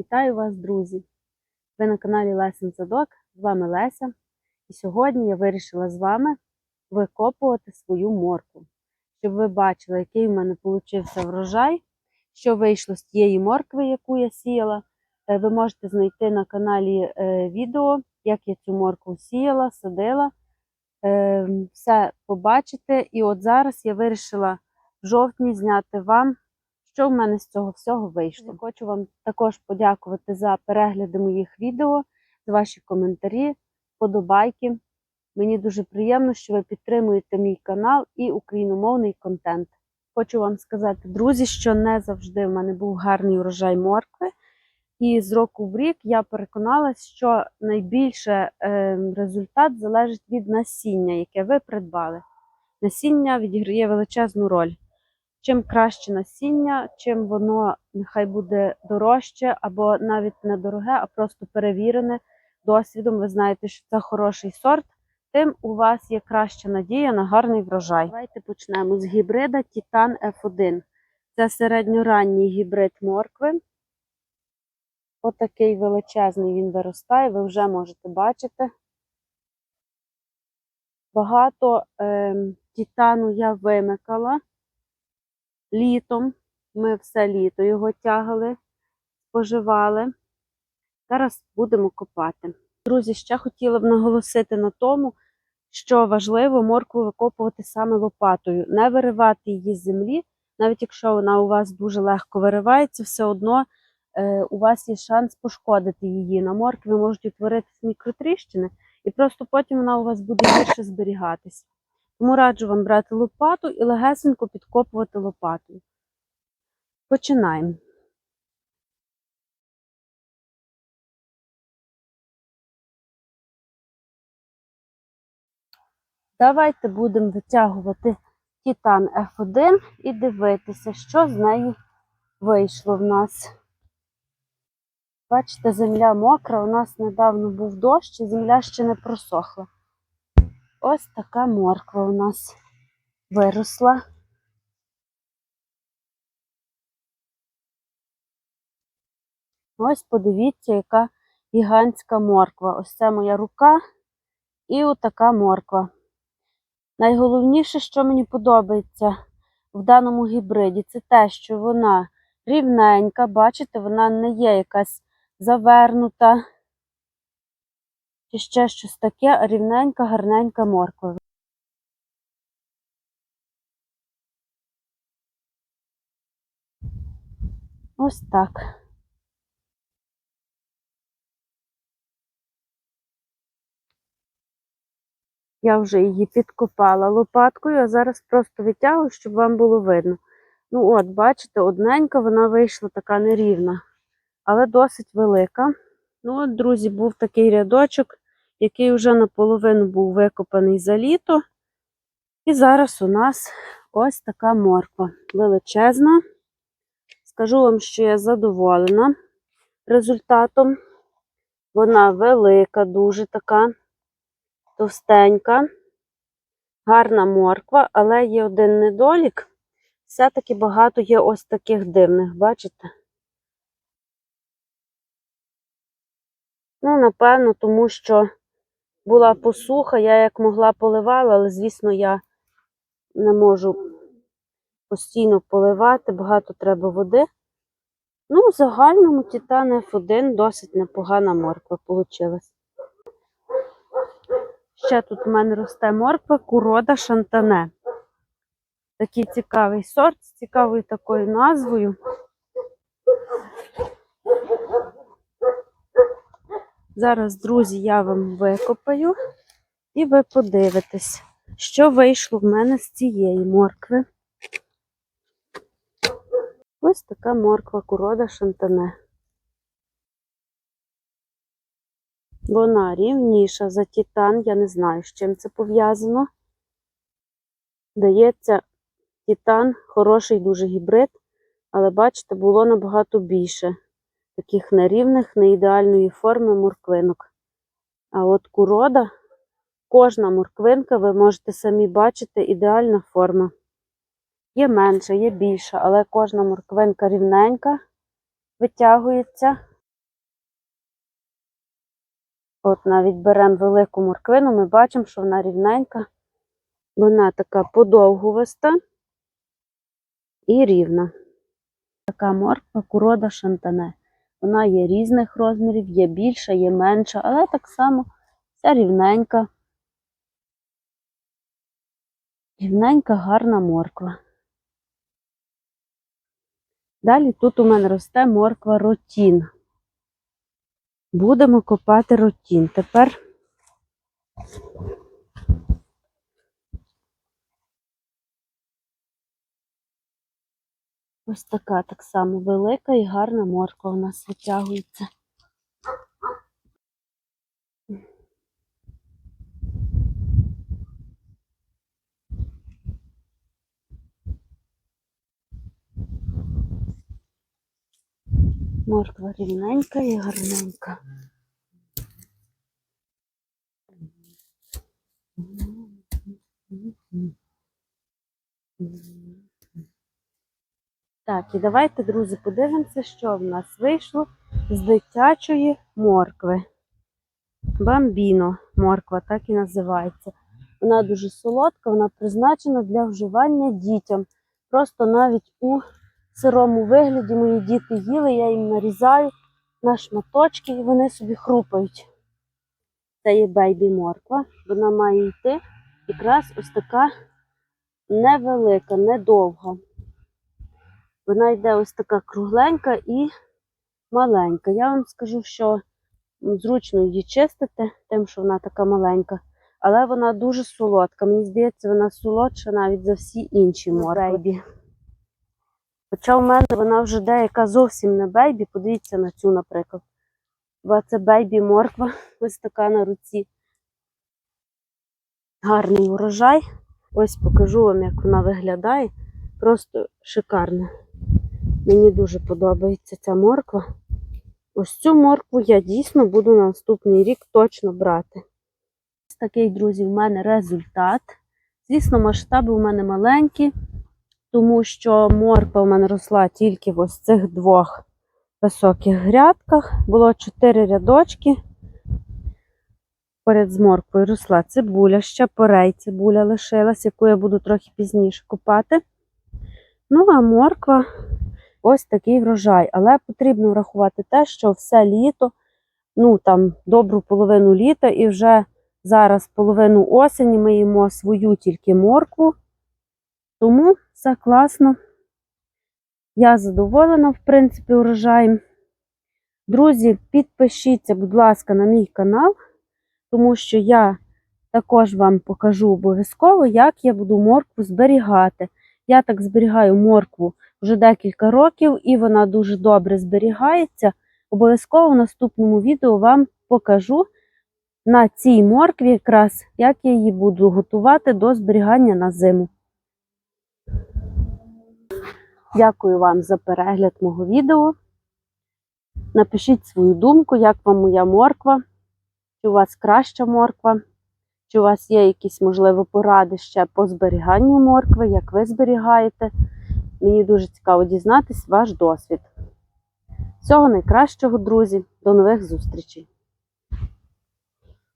Вітаю вас, друзі! Ви на каналі Лесен Садок, з вами Леся. І сьогодні я вирішила з вами викопувати свою моркву, щоб ви бачили, який в мене получився врожай, що вийшло з тієї моркви, яку я сіяла. Е, Ви можете знайти на каналі е, відео, як я цю моркву сіяла, садила. Е, Все побачите. І от зараз я вирішила в жовтні зняти вам що в мене з цього всього вийшло. Хочу вам також подякувати за перегляди моїх відео, за ваші коментарі, подобайки. Мені дуже приємно, що ви підтримуєте мій канал і україномовний контент. Хочу вам сказати, друзі, що не завжди в мене був гарний урожай моркви. І з року в рік я переконалась, що найбільше е, результат залежить від насіння, яке ви придбали. Насіння відіграє величезну роль. Чим краще насіння, чим воно нехай буде дорожче, або навіть не дороге, а просто перевірене досвідом. Ви знаєте, що це хороший сорт, тим у вас є краща надія на гарний врожай. Давайте почнемо з гібрида Titan F1. Це середньоранній гібрид моркви. Отакий величезний він виростає, ви вже можете бачити. Багато е, титану я вимикала. Літом ми все літо його тягали, споживали. Зараз будемо копати. Друзі, ще хотіла б наголосити на тому, що важливо моркву викопувати саме лопатою, не виривати її з землі, навіть якщо вона у вас дуже легко виривається, все одно е, у вас є шанс пошкодити її. На моркві можуть утворитись мікротріщини, і просто потім вона у вас буде гірше зберігатись. Тому раджу вам брати лопату і легесенько підкопувати лопатою. Починаємо. Давайте будемо витягувати Титан F1 і дивитися, що з неї вийшло в нас. Бачите, земля мокра, у нас недавно був дощ, і земля ще не просохла. Ось така морква у нас виросла. Ось подивіться, яка гігантська морква. Ось це моя рука і отака морква. Найголовніше, що мені подобається в даному гібриді, це те, що вона рівненька, бачите, вона не є якась завернута чи ще щось таке, рівненька, гарненька морква. Ось так. Я вже її підкопала лопаткою, а зараз просто витягую, щоб вам було видно. Ну, от, бачите, одненька вона вийшла така нерівна, але досить велика. Ну, от, друзі, був такий рядочок, який вже наполовину був викопаний за літо. І зараз у нас ось така морква величезна. Скажу вам, що я задоволена результатом. Вона велика, дуже така, товстенька, гарна морква, але є один недолік. Все-таки багато є ось таких дивних, бачите? Ну, напевно, тому що була посуха, я як могла поливала, але, звісно, я не можу постійно поливати, багато треба води. Ну, в загальному Титан F1 досить непогана морква вийшла. Ще тут у мене росте морква Курода Шантане. Такий цікавий сорт з цікавою такою назвою. Зараз, друзі, я вам викопаю, і ви подивитесь, що вийшло в мене з цієї моркви. Ось така морква курода шантане. Вона рівніша за титан, я не знаю, з чим це пов'язано. Дається титан, хороший дуже гібрид, але бачите, було набагато більше таких нерівних, не ідеальної форми морквинок. А от курода, кожна морквинка, ви можете самі бачити, ідеальна форма. Є менша, є більша, але кожна морквинка рівненька, витягується. От навіть беремо велику морквину, ми бачимо, що вона рівненька, вона така подовгуваста і рівна. Така морква курода шантане. Вона є різних розмірів, є більша, є менша, але так само вся рівненька. Рівненька, гарна морква. Далі тут у мене росте морква ротін. Будемо копати ротін. Тепер ось така так само велика і гарна морква у нас витягується. Морква рівненька і гарненька. Так, і давайте, друзі, подивимося, що в нас вийшло з дитячої моркви. Бамбіно морква, так і називається. Вона дуже солодка, вона призначена для вживання дітям. Просто навіть у сирому вигляді мої діти їли, я їм нарізаю на шматочки і вони собі хрупають. Це є бейбі морква. Вона має йти якраз ось така невелика, недовга. Вона йде ось така кругленька і маленька. Я вам скажу, що зручно її чистити, тим, що вона така маленька. Але вона дуже солодка. Мені здається, вона солодша навіть за всі інші моркви. Хоча в мене вона вже деяка зовсім не бейбі. Подивіться на цю, наприклад. Бо це бейбі морква, ось така на руці. Гарний урожай. Ось покажу вам, як вона виглядає. Просто шикарна. Мені дуже подобається ця морква. Ось цю моркву я дійсно буду на наступний рік точно брати. Ось такий, друзі, в мене результат. Звісно, масштаби у мене маленькі, тому що морква у мене росла тільки в ось цих двох високих грядках. Було чотири рядочки. Поряд з морквою росла цибуля, ще порей цибуля лишилась, яку я буду трохи пізніше купати. Ну, а морква ось такий врожай. Але потрібно врахувати те, що все літо, ну там добру половину літа, і вже зараз половину осені ми їмо свою тільки моркву. Тому все класно. Я задоволена, в принципі, урожаєм. Друзі, підпишіться, будь ласка, на мій канал, тому що я також вам покажу обов'язково, як я буду моркву зберігати. Я так зберігаю моркву вже декілька років, і вона дуже добре зберігається. Обов'язково в наступному відео вам покажу на цій моркві, якраз як я її буду готувати до зберігання на зиму. Дякую вам за перегляд мого відео. Напишіть свою думку, як вам моя морква, чи у вас краща морква, чи у вас є якісь, можливо, поради ще по зберіганню моркви, як ви зберігаєте. Мені дуже цікаво дізнатись ваш досвід. Всього найкращого, друзі, до нових зустрічей!